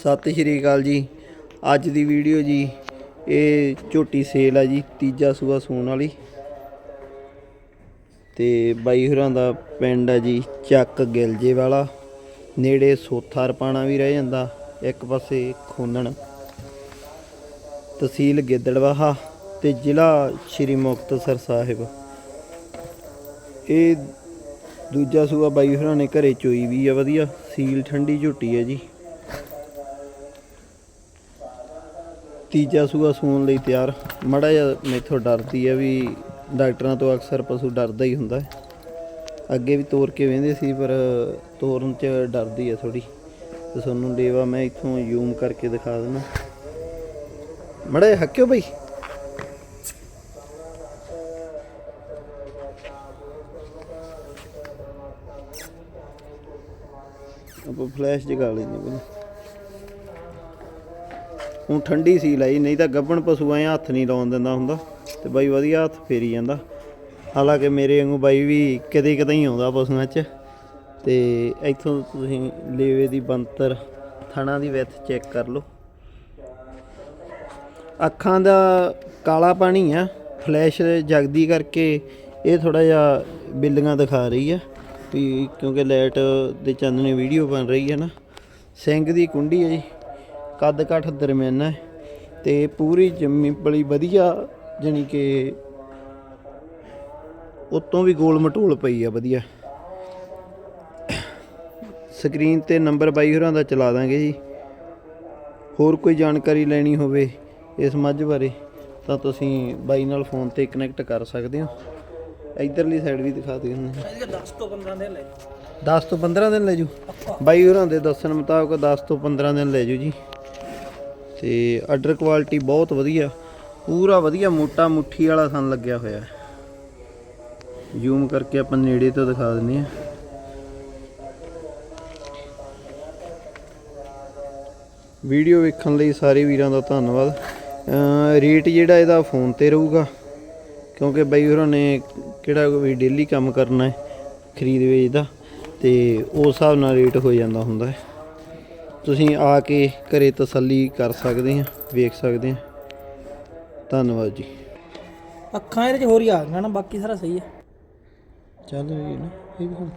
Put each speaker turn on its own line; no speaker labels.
ਸਤਿ ਸ਼੍ਰੀ ਅਕਾਲ ਜੀ। ਅੱਜ ਦੀ ਵੀਡੀਓ ਜੀ, ਇਹ ਝੋਟੀ ਸੇਲ ਆ ਜੀ, ਤੀਜਾ ਸੂਆ ਸੂਣ ਵਾਲੀ। ਤੇ ਬਾਈ ਹੋਰਾਂ ਦਾ ਪਿੰਡ ਆ ਜੀ, ਚੱਕ ਗਿਲਜੇ ਵਾਲਾ। ਨੇੜੇ ਸੋਥਾ ਰਪਾਣਾ ਵੀ ਰਹਿ ਜਾਂਦਾ, ਇੱਕ ਪਾਸੇ ਖੋਨਣ। ਤਹਿਸੀਲ ਗਿੱਦੜਵਾਹਾ ਤੇ ਜ਼ਿਲ੍ਹਾ ਸ਼੍ਰੀ ਮੁਕਤਸਰ ਸਾਹਿਬ। ਇਹ ਦੂਜਾ ਸੂਆ ਬਾਈ ਹੋਰਾਂ ਨੇ ਘਰੇ ਚੋਈ ਵੀ ਆ, ਵਧੀਆ। ਸੀਲ ਠੰਡੀ ਝੋਟੀ ਹੈ ਜੀ। ਤੀਜਾ ਸੂਆ ਸੂਣ ਲਈ ਤਿਆਰ। ਮੜਾ ਜਿਹਾ ਮੈਥੋਂ ਡਰਦੀ ਹੈ ਵੀ ਡਾਕਟਰਾਂ ਤੋਂ ਅਕਸਰ ਪਸ਼ੂ ਡਰਦਾ ਹੀ ਹੁੰਦਾ ਹੈ। ਅੱਗੇ ਵੀ ਤੋਰ ਕੇ ਵੇਂਦੇ ਸੀ, ਪਰ ਤੋਰਨ ਚ ਡਰਦੀ ਹੈ ਥੋੜੀ ਤੇ ਤੁਹਾਨੂੰ ਲੇਵਾ ਮੈਂ ਇੱਥੋਂ ਜ਼ੂਮ ਕਰਕੇ ਦਿਖਾ ਦਿੰਦਾ। ਮੜਾ ਜਿਹਾ ਹੱਕਿਓ ਬਈ। ਆਪਾਂ ਫਲੈਸ਼ ਜਗਾ ਲੈਂਦੇ ਬਈ। ਹੁਣ ਠੰਡੀ ਸੀ ਲਈ, ਨਹੀਂ ਤਾਂ ਗੱਬਣ ਪਸ਼ੂ ਐ ਹੱਥ ਨਹੀਂ ਲਾਉਣ ਦਿੰਦਾ ਹੁੰਦਾ। ਤੇ ਬਾਈ ਵਧੀਆ ਹੱਥ ਫੇਰੀ ਜਾਂਦਾ। ਹਾਲਾਂਕਿ ਮੇਰੇ ਵਾਂਗੂ ਬਾਈ ਵੀ ਕਦੇ ਕਦੇ ਹੀ ਆਉਂਦਾ ਪਸ਼ੂਆਂ 'ਚ। ਤੇ ਇੱਥੋਂ ਤੁਸੀਂ ਲੇਵੇ ਦੀ ਬੰਤਰ ਥਣਾ ਦੀ ਵਿੱਥ ਚੈੱਕ ਕਰ ਲਓ। ਅੱਖਾਂ ਦਾ ਕਾਲਾ ਪਾਣੀ ਆ। ਫਲੈਸ਼ ਜਗਦੀ ਕਰਕੇ ਇਹ ਥੋੜਾ ਜਿਹਾ ਬਿੱਲੀਆਂ ਦਿਖਾ ਰਹੀ ਆ। ਵੀ ਕਿਉਂਕਿ ਲਾਈਟ ਦੇ ਚਾਨਣੇ ਵੀਡੀਓ ਬਣ ਰਹੀ ਹੈ ਨਾ। ਸਿੰਘ ਦੀ ਕੁੰਡੀ ਹੈ ਜੀ। ਕੱਦ ਕਾਠ ਦਰਮਿਆਨਾ ਹੈ ਤੇ ਪੂਰੀ ਜੰਮੀ ਬੜੀ ਵਧੀਆ ਜਾਣੀ ਕਿ ਉਤੋਂ ਵੀ ਗੋਲ ਮਟੋਲ ਪਈ ਆ ਵਧੀਆ। ਸਕਰੀਨ ਤੇ ਨੰਬਰ ਬਾਈ ਹੋਰਾਂ ਦਾ ਚਲਾ ਦਾਂਗੇ ਜੀ। ਹੋਰ ਕੋਈ ਜਾਣਕਾਰੀ ਲੈਣੀ ਹੋਵੇ ਇਸ ਮੱਝ ਬਾਰੇ ਤਾਂ ਤੁਸੀਂ ਬਾਈ ਨਾਲ ਫੋਨ ਤੇ ਕਨੈਕਟ ਕਰ ਸਕਦੇ ਹੋ। ਇਧਰਲੀ ਸਾਈਡ ਵੀ ਦਿਖਾ ਦਿੰਦੇ ਹਾਂ
ਇਹਦੇ 10 ਤੋਂ 15 ਦਿਨ ਲੈ
10 ਤੋਂ 15 ਦਿਨ ਲੈ ਜੂ ਬਾਈ ਹੋਰਾਂ ਦੇ ਦੱਸਣ ਮੁਤਾਬਕ 10 ਤੋਂ 15 ਦਿਨ ਲੈ ਜੂ ਜੀ। ਤੇ ਆਰਡਰ ਕੁਆਲਿਟੀ ਬਹੁਤ ਵਧੀਆ। ਪੂਰਾ ਵਧੀਆ ਮੋਟਾ ਮੁੱਠੀ ਵਾਲਾ ਥਣ ਲੱਗਿਆ ਹੋਇਆ। ਜ਼ੂਮ ਕਰਕੇ ਆਪਾਂ ਨੇੜੇ ਤੋਂ ਦਿਖਾ ਦਿੰਦੇ ਆ ਵੀਡੀਓ ਵੇਖਣ ਲਈ ਸਾਰੇ ਵੀਰਾਂ ਦਾ ਧੰਨਵਾਦ। ਰੇਟ ਜਿਹੜਾ ਇਹਦਾ ਫੋਨ ਤੇ ਰਹੂਗਾ, ਕਿਉਂਕਿ ਬਾਈ ਹੋਰਾਂ ਨੇ ਕਿਹੜਾ ਵੀ ਡੇਲੀ ਕੰਮ ਕਰਨਾ ਹੈ, ਖਰੀਦ ਵੇਚ ਦਾ ਤੇ ਉਸ ਹਿਸਾਬ ਨਾਲ ਰੇਟ ਹੋ ਜਾਂਦਾ ਹੁੰਦਾ ਹੈ। ਤੁਸੀਂ ਆ ਕੇ ਘਰੇ ਤਸੱਲੀ ਕਰ ਸਕਦੇ ਆ ਵੇਖ ਸਕਦੇ ਆ ਧੰਨਵਾਦ ਜੀ।
ਅੱਖਾਂ ਇਹਦੇ ਚ ਹੋਰ ਹੀ ਆ ਗਈਆਂ ਨਾ ਬਾਕੀ ਸਾਰਾ ਸਹੀ ਹੈ
ਚੱਲ ਰਹੀ ਨਾ ਇਹ ਵੀ ਹੁਣ